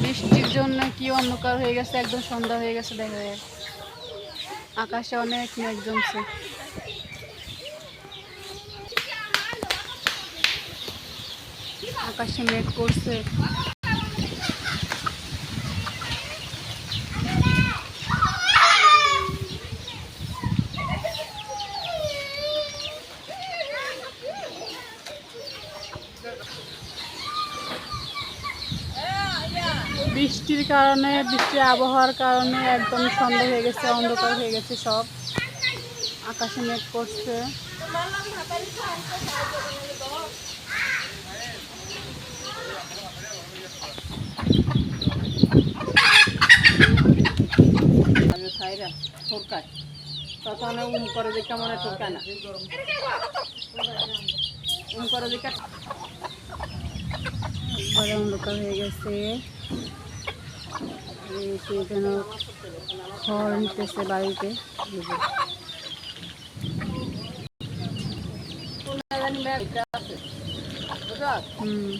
বৃষ্টির জন্য কি অন্ধকার হয়ে গেছে? একদম সন্ধ্যা হয়ে গেছে, দেখা যায় আকাশে অনেক মেঘ জমছে। আকাশে মেঘ করছে। বৃষ্টির কারণে, বৃষ্টির আবহাওয়ার কারণে একদম সন্ধ্যা হয়ে গেছে, অন্ধকার হয়ে গেছে সব। আকাশে মেঘ করছে। তখন উম না উম অন্ধকার হয়ে গেছে। যে যেন খড় নিতেছে বাড়িতে। হুম।